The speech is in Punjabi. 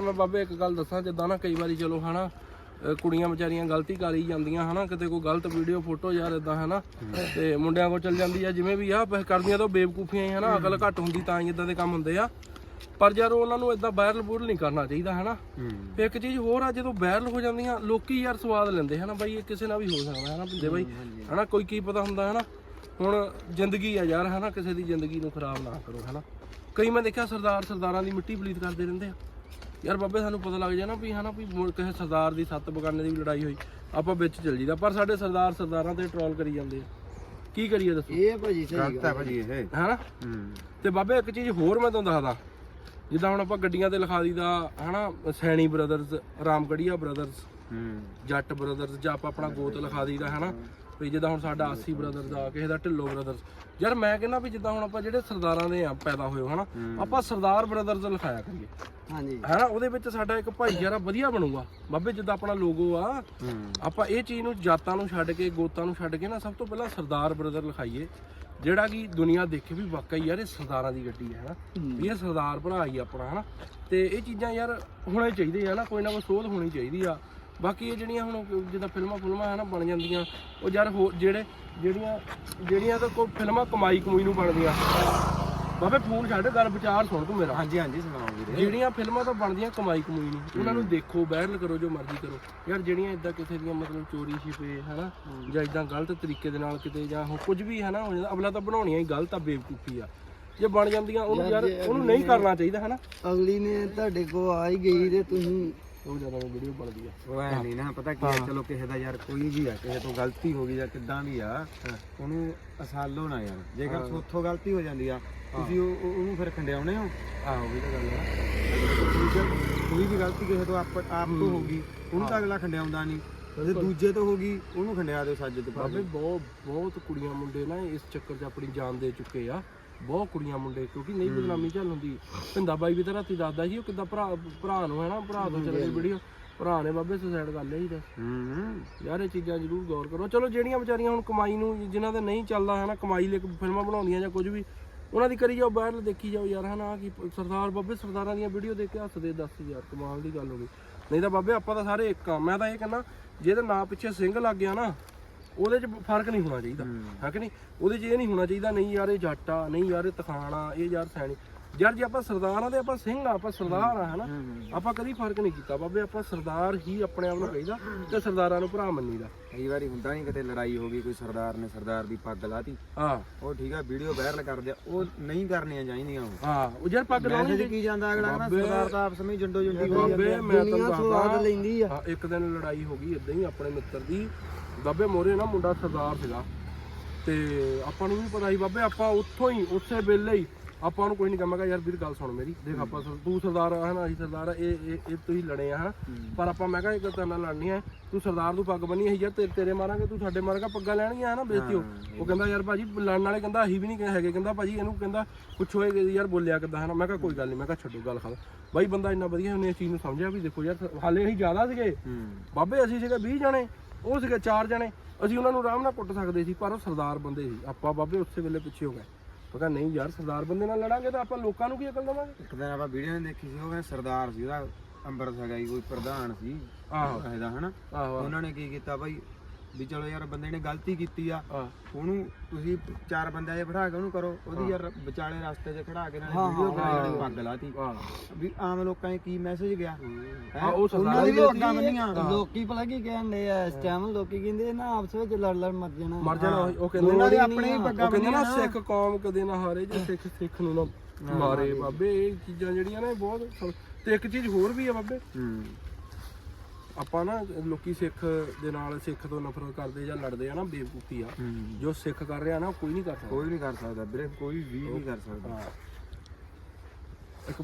ਮੈਂ ਬਾਬੇ ਇੱਕ ਗੱਲ ਦੱਸਾਂ ਜਿੱਦਾਂ ਨਾ ਕਈ ਵਾਰੀ ਚਲੋ ਹਨਾ ਅਹ ਕੁੜੀਆਂ ਵਿਚਾਰੀਆਂ ਗਲਤੀ ਕਰ ਜਾਂਦੀਆਂ ਹਨਾ ਕਿਤੇ ਕੋਈ ਗਲਤ ਵੀਡੀਓ ਫੋਟੋ ਯਾਰ ਇਦਾਂ ਹਨਾ ਤੇ ਮੁੰਡਿਆਂ ਕੋਲ ਚੱਲ ਜਾਂਦੀ ਆ ਜਿਵੇਂ ਵੀ ਆ ਬਸ ਕਰਦੀਆਂ ਤਾਂ ਬੇਵਕੂਫੀਆਂ ਹੀ ਹਨਾ ਅਕਲ ਘੱਟ ਹੁੰਦੀ ਤਾਂ ਹੀ ਇਦਾਂ ਦੇ ਕੰਮ ਹੁੰਦੇ ਆ। ਪਰ ਯਾਰ ਉਹਨਾਂ ਨੂੰ ਇਦਾਂ ਵਾਇਰਲ ਬੂਰਲ ਨਹੀਂ ਕਰਨਾ ਚਾਹੀਦਾ ਹਨਾ। ਤੇ ਇੱਕ ਚੀਜ਼ ਹੋਰ ਆ ਜਦੋਂ ਵਾਇਰਲ ਹੋ ਜਾਂਦੀਆਂ ਲੋਕੀ ਯਾਰ ਸਵਾਦ ਲੈਂਦੇ ਹਨਾ ਬਾਈ ਇਹ ਕਿਸੇ ਨਾਲ ਵੀ ਹੋ ਸਕਦਾ ਹਨਾ ਬੰਦੇ ਬਾਈ ਹਨਾ ਕੋਈ ਕੀ ਪਤਾ ਹੁੰਦਾ ਹਨਾ। ਹੁਣ ਜ਼ਿੰਦਗੀ ਆ ਯਾਰ ਹਨਾ ਕਿਸੇ ਦੀ ਜ਼ਿੰਦਗੀ ਨੂੰ ਖਰਾਬ ਨਾ ਕਰੋ ਹਨਾ। ਕਈ ਮੈਂ ਦੇਖਿਆ ਸਰਦਾਰ ਸਰਦਾਰਾਂ ਦੀ ਮਿੱਟੀ ਪਲੀਤ ਕਰਦੇ ਰਹਿੰਦੇ ਆ। ਯਾਰ ਬਾਬੇ ਸਾਨੂੰ ਪਤਾ ਲੱਗ ਜਾਣਾ ਵੀ ਹਨਾ ਵੀ ਮੁੜ ਕਿਸੇ ਸਰਦਾਰ ਦੀ ਸੱਤ ਬਗਾਨੇ ਦੀ ਵੀ ਲੜਾਈ ਹੋਈ ਆਪਾਂ ਵਿੱਚ ਚੱਲ ਜੀਦਾ ਪਰ ਸਾਡੇ ਸਰਦਾਰ ਸਰਦਾਰਾਂ ਤੇ ਟਰੋਲ ਕਰੀ ਜਾਂਦੇ ਆ। ਕੀ ਕਰੀਏ ਦੱਸੋ? ਇਹ ਭਾਜੀ ਸਹੀ ਗਲਤ ਹੈ ਭਾਜੀ ਇਹ। ਹਨਾ? ਤੇ ਬਾਬੇ ਇੱਕ ਚੀਜ਼ ਹੋਰ ਮੈਂ ਤੁਹਾਨੂੰ ਦੱਸਦਾ। ਜਿੱਦਾਂ ਹੁਣ ਆਪਾਂ ਗੱਡੀਆਂ ਤੇ ਲਿਖਾ ਦੀਦਾ ਹਨਾ ਸੈਣੀ ਬ੍ਰਦਰਸ ਰਾਮਗੜੀਆ ਬ੍ਰਦਰਸ ਹੂੰ। ਜੱਟ ਬ੍ਰਦਰਸ ਜਾਂ ਆਪਾਂ ਆਪਣਾ ਗੋਤ ਲਿਖਾ ਦਈਦਾ ਹਨਾ? ਵੀ ਜਿੱਦਾਂ ਹੁਣ ਸਾਡਾ ਆਸੀ ਬ੍ਰਦਰਸ ਆ ਕਿਸੇ ਦਾ ਢਿੱਲੋ ਬ੍ਰਦਰਸ ਯਾਰ ਮੈਂ ਕਹਿੰਦਾ ਵੀ ਜਿੱਦਾਂ ਹੁਣ ਆਪਾਂ ਜਿਹੜੇ ਸਰਦਾਰਾਂ ਦੇ ਆ ਪੈਦਾ ਹੋਏ ਹਨਾ? ਆਪਾਂ ਸਰਦਾਰ ਬ੍ਰਦਰਸ ਲਿਖਾਇਆ ਕਰੀਏ। ਹਾਂਜੀ। ਹਨਾ? ਉਹਦੇ ਵਿੱਚ ਸਾਡਾ ਇੱਕ ਭਾਈਚਾਰਾ ਵਧੀਆ ਬਣੂਗਾ। ਬਾਬੇ ਜਿੱਦਾਂ ਆਪਣਾ ਲੋਗੋ ਆ ਆਪਾਂ ਇਹ ਚੀਜ਼ ਨੂੰ ਜਾਤਾਂ ਨੂੰ ਛੱਡ ਕੇ ਗੋਤਾਂ ਨੂੰ ਛੱਡ ਕੇ ਨਾ ਸਭ ਤੋਂ ਪਹਿਲਾਂ ਸਰਦਾਰ ਬ੍ਰਦਰ ਲਿਖਾਈਏ। ਜਿਹੜਾ ਕਿ ਦੁਨੀਆ ਦੇਖੇ ਵੀ ਵਾਕਈ ਯਾਰ ਇਹ ਸਰਦਾਰਾਂ ਦੀ ਗੱਡੀ ਹੈ ਹਨਾ? ਵੀ ਇਹ ਸਰਦਾਰ ਭਰਾ ਹੀ ਆਪਣਾ ਹਨਾ? ਤੇ ਇਹ ਚੀਜ਼ਾਂ ਯਾਰ ਹੋਣੇ ਚਾਹੀਦੇ ਆ ਨਾ ਕੋਈ ਨਾ ਕੋਈ ਸੋਧ ਹੋਣੀ ਚਾਹੀਦੀ ਆ। ਬਾਕੀ ਇਹ ਜਿਹੜੀਆਂ ਹੁਣ ਜਿੱਦਾਂ ਫਿਲਮਾਂ ਫਿਲਮਾਂ ਹਨਾ ਬਣ ਜਾਂਦੀਆਂ ਉਹ ਯਾਰ ਹੋ- ਜਿਹੜੇ ਜਿਹੜੀਆਂ ਜਿਹੜੀਆਂ ਤਾਂ ਕੋਈ ਫਿਲਮਾਂ ਕਮਾਈ ਕਮੂਈ ਨੂੰ ਬਣਦੀਆਂ। ਬਾਬੇ ਫੋਨ ਛੱਡ ਗੱਲ ਵਿਚਾਰ ਸੁਣ ਤੂੰ ਮੇਰਾ। ਹਾਂਜੀ ਹਾਂਜੀ ਸੁਣਾਓ ਵੀਰੇ। ਜਿਹੜੀਆਂ ਫਿਲਮਾਂ ਤਾਂ ਬਣਦੀਆਂ ਕਮਾਈ ਕਮੂਈ ਨਹੀਂ ਉਹਨਾਂ ਨੂੰ ਦੇਖੋ ਵਾਇਰਲ ਕਰੋ ਜੋ ਮਰਜ਼ੀ ਕਰੋ। ਯਾਰ ਜਿਹੜੀਆਂ ਇਦਾਂ ਕਿਸੇ ਦੀਆਂ ਮਤਲਬ ਚੋਰੀ ਛਿਪੇ ਹਨਾ ਜਾਂ ਇਦਾਂ ਗਲਤ ਤਰੀਕੇ ਦੇ ਨਾਲ ਕਿਤੇ ਜਾਂ ਹੁਣ ਕੁਝ ਵੀ ਹਨਾ ਹੋ ਜਾਂਦਾ ਅਗਲਾ ਤਾਂ ਬਣਾਉਣੀਆਂ ਹੀ ਗਲਤ ਆ ਬੇਵਕੂਫੀ ਆ। ਜੇ ਬਣ ਜਾਂਦੀਆਂ ਉਹਨੂੰ ਯਾਰ ਉਹਨੂੰ ਨਹੀਂ ਕਰਨਾ ਚਾਹੀਦਾ ਹਨਾ। ਅਗਲੀ ਨੇ ਤੁਹਾਡੇ ਕੋ ਆ ਹੀ ਗਈ ਤੇ ਤੁਸੀਂ ਉਹ ਜ਼ਿਆਦਾ ਵੀਡੀਓ ਬਣਦੀ ਆ। ਉਹ ਐ ਨਹੀਂ ਨਾ ਪਤਾ ਕੀ ਹੈ। ਚਲੋ ਕਿਸੇ ਦਾ ਯਾਰ ਕੋਈ ਵੀ ਆ ਕਿਸੇ ਤੋਂ ਗਲਤੀ ਹੋ ਗਈ ਜਾਂ ਕਿੱਦਾਂ ਵੀ ਆ ਉਹਨੂੰ ਅਸਾਲੋ ਨਾ ਯਾਰ ਜੇਕਰ ਉੱਥੋਂ ਗਲਤੀ ਹੋ ਜਾਂਦੀ ਆ ਤੁਸੀਂ ਉਹ ਉਹ- ਉਹਨੂੰ ਫਿਰ ਖੰਡਿਆਉਣੇ ਹੋ? ਆਹੋ ਵੀ ਤਾਂ ਗੱਲ ਆ। ਠੀਕ ਹੈ? ਕੋਈ ਵੀ ਗਲਤੀ ਕਿਸੇ ਤੋਂ ਆਪ ਆਪ ਤੋਂ ਹੋ। ਗਈ ਉਹਨੂੰ ਤਾਂ ਅਗਲਾ ਖੰਡਿਆਉਂਦਾ ਨਹੀਂ। ਤੇ ਦੂਜੇ ਤੋਂ ਹੋ ਗਈ ਉਹਨੂੰ ਖੰਡਿਆ ਦਿਓ ਸੱਜ ਤੇ ਬਾਬੇ। ਬਹੁਤ ਬਹੁਤ ਕੁੜੀਆਂ ਮੁੰਡੇ ਨਾ ਇਸ ਚੱਕਰ 'ਚ ਆਪਣੀ ਜਾਨ ਦੇ ਚੁੱਕੇ ਆ। ਬਹੁਤ ਕੁੜੀਆਂ ਮੁੰਡੇ ਕਿਉਂਕਿ ਨਹੀਂ ਬਦਨਾਮੀ ਚੱਲ ਹੁੰਦੀ। ਪਿੰਦਾ ਬਾਈ ਵੀ ਤਾਂ ਰਾਤੀ ਦੱਸਦਾ ਸੀ ਉਹ ਕਿੱਦਾਂ ਭਰਾ ਭਰਾ ਨੂੰ ਹੈ ਨਾ ਭਰਾ ਤੋਂ ਚੱਲ ਗਈ ਵੀਡੀਓ। ਭਰਾ ਨੇ ਬਾਬੇ ਸੁਸਾਈਡ ਕਰ ਲਿਆ ਸੀ ਤਾਂ ਹੂੰ ਯਾਰ ਇਹ ਚੀਜ਼ਾਂ ਜ਼ਰੂਰ ਗੌਰ ਕਰੋ। ਚਲੋ ਜਿਹੜੀਆਂ ਵਿਚਾਰੀਆਂ ਹੁਣ ਕਮਾਈ ਨੂੰ ਜਿਨ੍ਹਾਂ ਦਾ ਨਹੀਂ ਚੱਲਦਾ ਹੈ ਨਾ ਕਮਾਈ ਲਈ ਫਿਲਮਾਂ ਬਣਾਉਂਦੀਆਂ ਜਾਂ ਕੁਝ ਵੀ ਉਹਨਾਂ ਦੀ ਕਰੀ ਜਾਓ ਬਾਹਰ ਦੇਖੀ ਜਾਓ ਯਾਰ ਹਨਾ ਕਿ ਸਰਦਾਰ ਬਾਬੇ ਸਰਦਾਰਾਂ ਦੀਆਂ ਵੀਡੀਓ ਦੇਖ ਕੇ ਹੱਸਦੇ ਦੱਸ ਯਾਰ ਕਮਾਲ ਦੀ ਗੱਲ ਹੋ ਗਈ। ਨਹੀਂ ਤਾਂ ਬਾਬੇ ਆਪਾਂ ਤਾਂ ਸਾਰੇ ਇੱਕ ਆ ਮੈਂ ਤਾਂ ਇਹ ਕਹਿੰਦਾ ਜਿਹਦੇ ਨਾਂ ਪਿੱਛੇ ਸਿੰਘ ਲੱਗ ਗਿਆ ਨਾ ਉਹਦੇ 'ਚ ਫ਼ਰਕ ਨਹੀਂ ਹੋਣਾ ਚਾਹੀਦਾ ਹੈ। ਕਿ ਨਹੀਂ? ਉਹਦੇ 'ਚ ਇਹ ਨਹੀਂ ਹੋਣਾ ਚਾਹੀਦਾ ਨਹੀਂ ਯਾਰ ਇਹ ਜੱਟ ਆ ਨਹੀਂ ਯਾਰ ਇਹ ਤਖਾਣਾ ਇਹ ਯਾਰ ਸੈਣੀ। ਯਾਰ ਜੇ ਆਪਾਂ ਸਰਦਾਰ ਆ ਤੇ ਆਪਾਂ ਸਿੰਘ ਆ ਆਪਾਂ ਸਰਦਾਰ ਆ ਹਨਾ? ਆਪਾਂ ਕਦੀ ਫ਼ਰਕ ਨਹੀਂ ਕੀਤਾ ਬਾਬੇ ਆਪਾਂ ਸਰਦਾਰ ਹੀ ਆਪਣੇ ਆਪ ਨੂੰ ਕਹੀਦਾ ਤੇ ਸਰਦਾਰਾਂ ਨੂੰ ਭਰਾ ਮੰਨੀਦਾ। ਕਈ ਵਾਰੀ ਹੁੰਦਾ ਨਹੀਂ ਕਿਤੇ ਲੜਾਈ ਹੋ ਗਈ ਕੋਈ ਸਰਦਾਰ ਨੇ ਸਰਦਾਰ ਦੀ ਪੱਗ ਲਾਤੀ। ਹਾਂ। ਉਹ ਠੀਕ ਆ ਵੀਡੀਓ ਵਾਇਰਲ ਕਰਦੇ ਆ ਉਹ ਨਹੀਂ ਕਰਨੀਆਂ ਚਾਹੀਦੀਆਂ ਉਹ। ਹਾਂ ਉਹ ਯਾਰ ਪੱਗ ਲਾਉਣੀ ਮੈਸੇਜ ਕੀ ਜਾਂਦਾ ਅਗਲਾ ਕਹਿੰਦਾ ਸਰਦਾਰ ਤਾਂ ਆਪਸ ਵਿੱਚ ਜੰਡੋ ਜੰਡੀ ਹੋਈ ਬਾਬੇ ਮੈਂ ਦੁਨੀਆ ਸਵਾਦ ਲੈਂਦੀ ਆ। ਹਾਂ ਇੱਕ ਦਿਨ ਲੜਾਈ ਹੋ ਗਈ ਇਦਾਂ ਹੀ ਆਪਣੇ ਮਿੱਤਰ ਦੀ ਬਾਬੇ ਮੋਰੇ ਨਾ ਮੁੰਡਾ ਸਰਦਾਰ ਸੀਗਾ। ਤੇ ਆਪਾਂ ਨੂੰ ਵੀ ਪਤਾ ਸੀ ਬਾਬੇ ਆਪਾਂ ਉੱਥੋਂ ਹੀ ਉਸੇ ਵੇਲੇ ਹੀ ਆਪਾਂ ਨੂੰ ਕੋਈ ਨਹੀਂ ਕਹਾਂਗਾ ਯਾਰ ਵੀਰ ਗੱਲ ਸੁਣ ਮੇਰੀ। ਦੇਖ ਆਪਾਂ ਸਰ- ਤੂੰ ਸਰਦਾਰ ਆ ਹਨਾ ਅਸੀਂ ਸਰਦਾਰ ਆ ਇਹ ਇਹ ਇਹ ਤੁਸੀਂ ਲੜੇ ਆ ਹਨਾ ਪਰ ਆਪਾਂ ਮੈਂ ਕਿਹਾ ਇੱਕ ਤੇਰੇ ਨਾਲ ਲੜਨੀ ਹੈ ਤੂੰ ਸਰਦਾਰ ਤੂੰ ਪੱਗ ਬੰਨੀ ਅਸੀਂ ਯਾਰ ਤੇਰੇ ਤੇਰੇ ਮਾਰਾਂਗੇ ਤੂੰ ਸਾਡੇ ਮਾਰੇਗਾ ਪੱਗਾਂ ਲੈਣਗੀਆਂ ਹਨਾ ਬੇਇੱਜ਼ਤੀ ਹੋ। ਉਹ ਕਹਿੰਦਾ ਯਾਰ ਭਾਜੀ ਲੜਨ ਵਾਲੇ ਕਹਿੰਦਾ ਅਸੀਂ ਵੀ ਨਹੀਂ ਹੈਗੇ ਕਹਿੰਦਾ ਭਾਜੀ ਇਹਨੂੰ ਕਹਿੰਦਾ ਪੁੱਛੋ ਇਹ ਯਾਰ ਬੋਲਿਆ ਕਿੱਦਾਂ ਹਨਾ ਮੈਂ ਕਿਹਾ ਕੋਈ ਗੱਲ ਨਹੀਂ ਮੈਂ ਕਿਹਾ ਛੱਡੋ ਗੱਲ ਖਾ ਬਾਈ ਬੰਦਾ ਇੰਨਾ ਵਧੀਆ ਉਹਨੇ ਇਸ ਚੀਜ਼ ਨੂੰ ਸਮਝਿਆ ਵੀ ਦੇਖੋ ਯਾਰ ਹਾਲੇ ਅਸੀਂ ਜ਼ਿਆਦਾ ਸੀਗੇ। ਹੂੰ। ਬਾਬੇ ਅਸੀਂ ਸੀਗੇ 20 ਜਣੇ। ਉਹ ਸੀਗੇ 4 ਜਣੇ। ਅਸੀਂ ਉਹਨਾਂ ਨੂੰ ਆਰਾਮ ਨਾਲ ਕੁੱਟ ਸਕਦੇ ਸੀ ਪਰ ਉਹ ਸਰਦਾਰ ਬੰਦੇ ਸੀ। ਆਪਾਂ ਬਾਬੇ ਉਸੇ ਵੇਲੇ ਪਿੱਛੇ ਹੋ ਗਏ। ਪਤਾ ਨਹੀਂ ਯਾਰ ਸਰਦਾਰ ਬੰਦੇ ਨਾਲ ਲੜਾਂਗੇ ਤਾਂ ਆਪਾਂ ਲੋਕਾਂ ਨੂੰ ਕੀ ਅਕਲ ਦੇਵਾਂਗੇ? ਇੱਕ ਦਿਨ ਆਪਾਂ ਵੀਡੀਓ ਨੇ ਦੇਖੀ ਸੀ ਉਹ ਕਹਿੰਦਾ ਸਰਦਾਰ ਸੀ ਉਹਦਾ ਅੰਮ੍ਰਿਤ ਹੈਗਾ ਸੀ ਕੋਈ ਪ੍ਰਧਾਨ ਸੀ। ਆਹੋ। ਇਹਦਾ ਹਨਾ? ਆਹੋ। ਉਹਨਾਂ ਨੇ ਕੀ ਕੀਤਾ ਬਾਈ ਵੀ ਚਲੋ ਯਾਰ ਬੰਦੇ ਨੇ ਗਲਤੀ ਕੀਤੀ ਆ ਉਹਨੂੰ ਤੁਸੀਂ ਚਾਰ ਬੰਦੇ ਜੇ ਬਿਠਾ ਕੇ ਉਹਨੂੰ ਕਰੋ ਉਹਦੀ ਯਾਰ ਵਿਚਾਲੇ ਰਸਤੇ 'ਚ ਖੜਾ ਕੇ ਨਾਲ ਵੀਡੀਓ ਬਣਾ ਜਿਹੜੀ ਪੱਗ ਲਾਤੀ। ਵੀ ਆਮ ਲੋਕਾਂ 'ਚ ਕੀ ਮੈਸੇਜ ਗਿਆ? ਆ ਉਹ ਸਰਦਾਰ ਉਹਨਾਂ ਦੀ ਵੀ ਅੱਗਾ ਮੰਨੀਆਂ। ਲੋਕੀ ਭਲਾ ਕੀ ਕਹਿੰਦੇ ਆ ਇਸ ਟਾਈਮ ਲੋਕੀ ਕਹਿੰਦੇ ਨਾ ਆਪਸ ਵਿੱਚ ਲੜ ਲੜ ਮਰ ਜਾਣਾ। ਮਰ ਜਾਣਾ ਉਹ- ਕਹਿੰਦੇ ਉਹਨਾਂ ਦੇ ਨਾ- ਆਪਣੇ ਹੀ ਉਹ ਪੱਗਾਂ ਕਹਿੰਦੇ ਨਾ ਸਿੱਖ ਕੌਮ ਕਦੇ ਨਾ ਹਾਰੇ ਜੇ ਸਿੱਖ ਸਿੱਖ ਨੂੰ ਨਾ ਮਾਰੇ ਬਾਬੇ ਇਹ ਚੀਜ਼ਾਂ ਜਿਹੜੀਆਂ ਨੇ ਬਹੁਤ ਤੇ ਇੱਕ ਚੀਜ਼ ਹੋਰ ਵੀ ਆ ਬਾਬੇ। ਹੂੰ। ਆਪਾਂ ਨਾ ਲੋਕੀ ਸਿੱਖ ਦੇ ਨਾਲ ਸਿੱਖ ਤੋਂ ਨਫ਼ਰਤ ਕਰਦੇ ਜਾਂ ਲੜਦੇ ਆ ਨਾ ਬੇਵਕੂਫੀ ਆ ਜੋ ਸਿੱਖ ਕਰ ਰਿਹਾ ਨਾ ਕੋਈ ਨਹੀਂ ਕਰ ਸਕਦਾ। ਕੋਈ ਨਹੀਂ ਕਰ ਸਕਦਾ ਵੀਰੇ ਕੋਈ ਵੀ ਨਹੀਂ ਕਰ ਸਕਦਾ। ਹਾਂ। ਇੱਕ